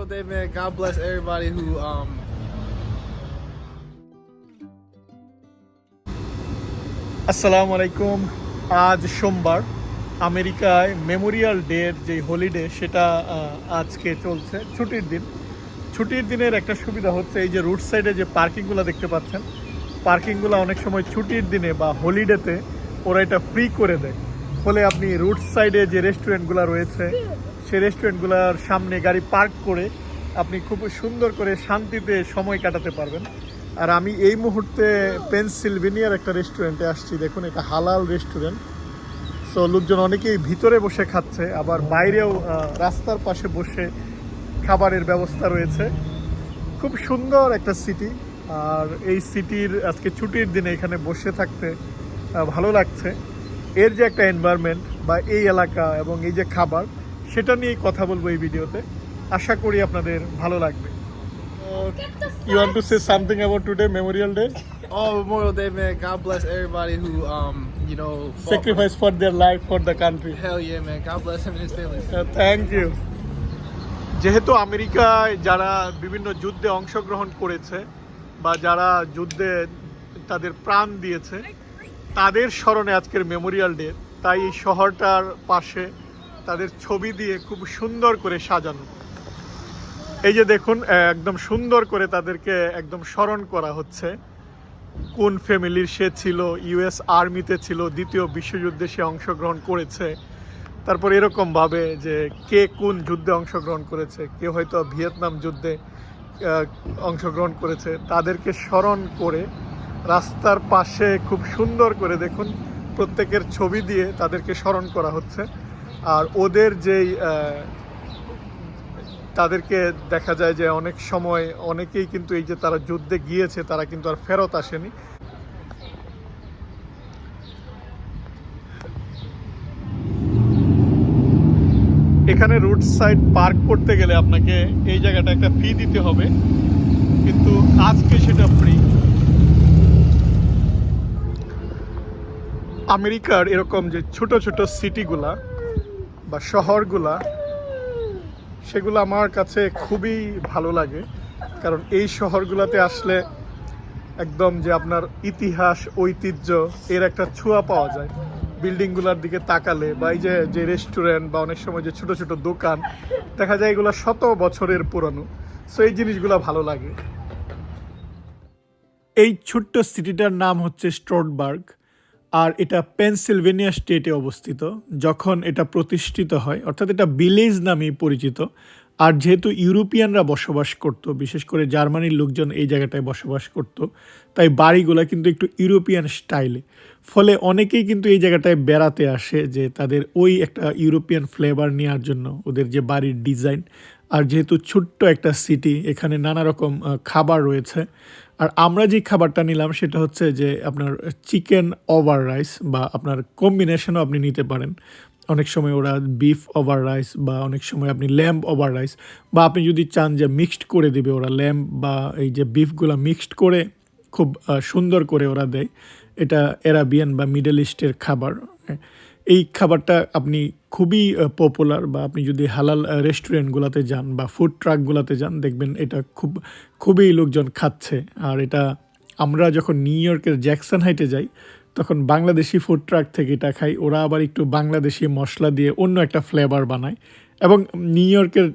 Memorial Day, man. God bless everybody who um আসসালামু আলাইকুম আজ সোমবার আমেরিকায় মেমোরিয়াল ডের যে হলিডে সেটা আজকে চলছে ছুটির দিন। ছুটির দিনের একটা সুবিধা হচ্ছে এই যে রুট সাইডে যে পার্কিংগুলো দেখতে পাচ্ছেন পার্কিংগুলো অনেক সময় ছুটির দিনে বা হলিডেতে ওরা এটা ফ্রি করে দেয়। ফলে আপনি রুট সাইডে যে রেস্টুরেন্টগুলো রয়েছে সেই রেস্টুরেন্টগুলোর সামনে গাড়ি পার্ক করে আপনি খুব সুন্দর করে শান্তিতে সময় কাটাতে পারবেন। আর আমি এই মুহূর্তে পেনসিলভেনিয়ার একটা রেস্টুরেন্টে আসছি। দেখুন, এটা হালাল রেস্টুরেন্ট সো লোকজন অনেকেই ভিতরে বসে খাচ্ছে, আবার বাইরেও রাস্তার পাশে বসে খাবারের ব্যবস্থা রয়েছে। খুব সুন্দর একটা সিটি আর এই সিটির আজকে ছুটির দিনে এখানে বসে থাকতে ভালো লাগছে। এর যে একটা এনভায়রনমেন্ট বা এই এলাকা এবং এই যে খাবার সেটা নিয়েই কথা বলব এই ভিডিওতে আশা করি আপনাদের ভালো লাগবে you want to say something about today Memorial Day oh Memorial Day, man. God bless everybody who um you know fought sacrifice for their life for the country hell yeah, man. God bless him and his family. Thank you যেহেতু আমেরিকায় যারা বিভিন্ন যুদ্ধে অংশগ্রহণ করেছে বা যারা যুদ্ধে তাদের প্রাণ দিয়েছে তাদের স্মরণে আজকের মেমোরিয়াল ডে তাই এই শহরটার পাশে তাদের ছবি দিয়ে খুব সুন্দর করে সাজানো। এই যে দেখুন একদম সুন্দর করে তাদেরকে একদম স্মরণ করা হচ্ছে। কোন ফ্যামিলির সে ছিল ইউএস আর্মিতে ছিল, দ্বিতীয় বিশ্বযুদ্ধে সে অংশগ্রহণ করেছে। তারপর এরকম ভাবে যে কে কোন যুদ্ধে অংশগ্রহণ করেছে, কে হয়তো ভিয়েতনাম যুদ্ধে অংশগ্রহণ করেছে, তাদেরকে স্মরণ করে রাস্তার পাশে খুব সুন্দর করে দেখুন, প্রত্যেকের ছবি দিয়ে তাদেরকে স্মরণ করা হচ্ছে। আর ওদের যেই তাদেরকে দেখা যায় যে অনেক সময় অনেকেই কিন্তু এই যে তারা যুদ্ধে গিয়েছে, তারা কিন্তু আর ফেরত আসেনি। এখানে রুট সাইড পার্ক করতে গেলে আপনাকে এই জায়গাটা একটা ফি দিতে হবে। কিন্তু আজকে সেটা ফ্রি আমেরিকার এরকম যে ছোট ছোট সিটিগুলা বা শহরগুলা, সেগুলো আমার কাছে খুবই ভালো লাগে। কারণ এই শহরগুলোতে আসলে একদম যে আপনার ইতিহাস, ঐতিহ্য, এর একটা ছোঁয়া পাওয়া যায়। বিল্ডিংগুলোর দিকে তাকালে বা এই যে যে রেস্টুরেন্ট বা অনেক সময় যে ছোট ছোট দোকান, দেখা যায় এগুলো শত বছরের পুরনো। সো এই জিনিসগুলো ভালো লাগে। এই ছোট্ট সিটিটার নাম হচ্ছে স্ট্রোটবার্গ। আর এটা পেনসিলভেনিয়া স্টেটে অবস্থিত, যখন এটা প্রতিষ্ঠিত হয়, অর্থাৎ এটা বিলেজ নামেই পরিচিত, আর যেহেতু ইউরোপিয়ানরা বসবাস করত, বিশেষ করে জার্মানির লোকজন এই জায়গাটায় বসবাস করত, তাই বাড়িগুলো কিন্তু একটু ইউরোপিয়ান স্টাইলে। ফলে অনেকেই কিন্তু এই জায়গাটায় বেড়াতে আসে যে তাদের ওই একটা ইউরোপিয়ান ফ্লেভার নেওয়ার জন্য, ওদের যে বাড়ির ডিজাইন আর যেহেতু ছোট্ট একটা সিটি, এখানে নানা রকম খাবার রয়েছে। আর আমরা যে খাবারটা নিলাম সেটা হচ্ছে যে আপনার চিকেন ওভার রাইস বা আপনার কম্বিনেশনও আপনি নিতে পারেন। অনেক সময় ওরা বিফ ওভার রাইস বা অনেক সময় আপনি ল্যাম্প ওভার রাইস বা আপনি যদি চান যে মিক্সড করে দিবে ওরা ল্যাম্প বা এই যে বিফগুলো মিক্সড করে খুব সুন্দর করে ওরা দেয়। এটা এরাবিয়ান বা মিডল ইস্টের খাবার। এই খাবারটা আপনি খুবই পপুলার বা আপনি যদি হালাল রেস্টুরেন্টগুলোতে যান বা ফুড ট্রাকগুলোতে যান, দেখবেন এটা খুব, খুবই লোকজন খাচ্ছে। আর এটা আমরা যখন নিউ ইয়র্কের জ্যাকসন হাইটে যাই, তখন বাংলাদেশি ফুড ট্রাক থেকে এটা খাই। ওরা আবার একটু বাংলাদেশি মশলা দিয়ে অন্য একটা ফ্লেভার বানায়। এবং নিউ ইয়র্কের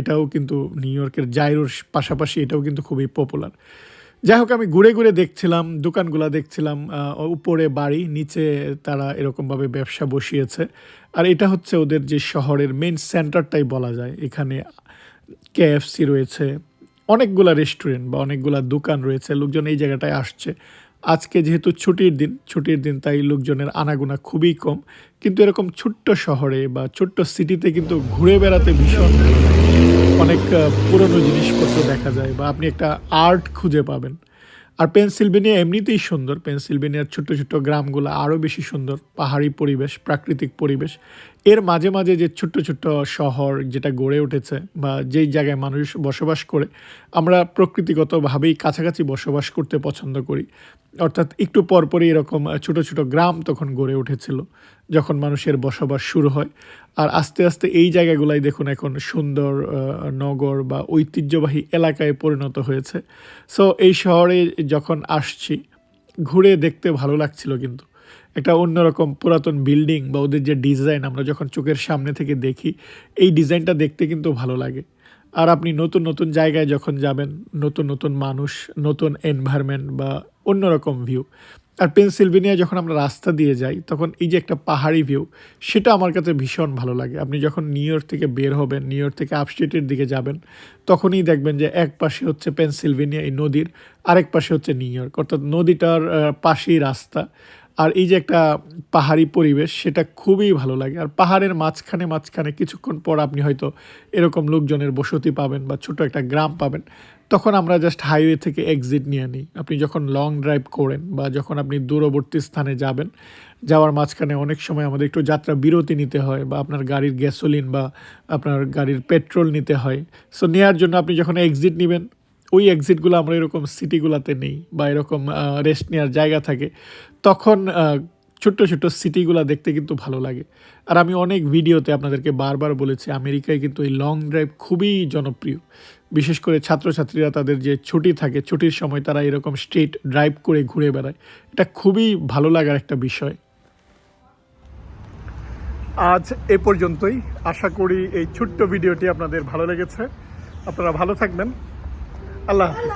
এটাও কিন্তু নিউ ইয়র্কের জাইরোর পাশাপাশি এটাও কিন্তু খুবই পপুলার যাই হোক আমি ঘুরে ঘুরে দেখছিলাম, দোকানগুলা দেখছিলাম উপরে বাড়ি, নিচে তারা এরকমভাবে ব্যবসা বসিয়েছে। আর এটা হচ্ছে ওদের যে শহরের মেন সেন্টারটাই বলা যায়। এখানে কেএফসি রয়েছে, অনেকগুলা রেস্টুরেন্ট বা অনেকগুলা দোকান রয়েছে, লোকজন এই জায়গাটায় আসছে। আজকে যেহেতু ছুটির দিন ছুটির দিন তাই লোকজনের আনাগোনা খুবই কম। কিন্তু এরকম ছোট্ট শহরে বা ছোট্ট সিটিতে কিন্তু ঘুরে বেড়াতে ভীষণ অনেক পুরনো জিনিসপত্র দেখা যায় বা আপনি একটা আর্ট খুঁজে পাবেন। আর পেনসিলভেনিয়া এমনিতেই সুন্দর। পেনসিলভেনিয়ার ছোট্ট ছোট্ট গ্রামগুলো আরও বেশি সুন্দর। পাহাড়ি পরিবেশ, প্রাকৃতিক পরিবেশ। এর মাঝে মাঝে যে ছোট্ট ছোট্ট শহর যেটা গড়ে উঠেছে বা যেই জায়গায় মানুষ বসবাস করে, আমরা প্রকৃতিগতভাবেই কাছাকাছি বসবাস করতে পছন্দ করি। অর্থাৎ একটু পরপরই এরকম ছোট ছোট গ্রাম তখন গড়ে উঠেছিল, যখন মানুষের বসবাস শুরু হয়। আর আস্তে আস্তে এই জায়গাগুলাই দেখুন এখন সুন্দর নগর বা ঐতিহ্যবাহী এলাকায় পরিণত হয়েছে। সো এই শহরে যখন আসছি, ঘুরে দেখতে ভালো লাগছিল কিন্তু। একটা অন্যরকম পুরাতন বিল্ডিং বা ওদের যে ডিজাইন আমরা যখন চোখের সামনে থেকে দেখি, এই ডিজাইনটা দেখতে কিন্তু ভালো লাগে। আর আপনি নতুন নতুন জায়গায় যখন যাবেন, নতুন নতুন মানুষ, নতুন এনভায়রনমেন্ট বা অন্যরকম ভিউ আর পেনসিলভেনিয়া যখন আমরা রাস্তা দিয়ে যাই, তখন এই যে একটা পাহাড়ি ভিউ সেটা আমার কাছে ভীষণ ভালো লাগে। আপনি যখন নিউ ইয়র্ক থেকে বের হবেন নিউ ইয়র্ক থেকে আপস্টেটের দিকে যাবেন, তখনই দেখবেন যে এক পাশে হচ্ছে পেনসিলভেনিয়া এই নদীর, আরেক পাশে হচ্ছে নিউ ইয়র্ক অর্থাৎ নদীটার পাশেই রাস্তা। আর এই যে একটা পাহাড়ি পরিবেশ, সেটা খুবই ভালো লাগে। আর পাহাড়ের মাঝখানে মাঝখানে কিছুক্ষণ পর আপনি হয়তো এরকম লোকজনের বসতি পাবেন বা ছোট একটা গ্রাম পাবেন। তখন আমরা জাস্ট হাইওয়ে থেকে এক্সিট নিয়ে নিই। আপনি যখন লং ড্রাইভ করেন বা যখন আপনি দূরবর্তী স্থানে যাবেন, যাওয়ার মাঝখানে অনেক সময় আমাদের একটু যাত্রা বিরতি নিতে হয় বা আপনার গাড়ির গ্যাসোলিন বা আপনার গাড়ির পেট্রোল নিতে হয়। সো নেওয়ার জন্য আপনি যখন এক্সিট নেবেন ওই এক্সিটগুলো আমরা এরকম সিটিগুলোতে নেই বা এরকম রেস্ট নেওয়ার জায়গা থাকে, তখন ছোট্ট ছোট্ট সিটিগুলো দেখতে কিন্তু ভালো লাগে। আর আমি অনেক ভিডিওতে আপনাদেরকে বারবার বলেছি, আমেরিকায় কিন্তু এই লং ড্রাইভ খুবই জনপ্রিয়। বিশেষ করে ছাত্রছাত্রীরা তাদের যে ছুটি থাকে, ছুটির সময় তারা এরকম স্ট্রিট ড্রাইভ করে ঘুরে বেড়ায়। এটা খুবই ভালো লাগার একটা বিষয়। আজ এ পর্যন্তই। আশা করি এই ছোট্ট ভিডিওটি আপনাদের ভালো লেগেছে। আপনারা ভালো থাকবেন। আল্লাহ হাফিজ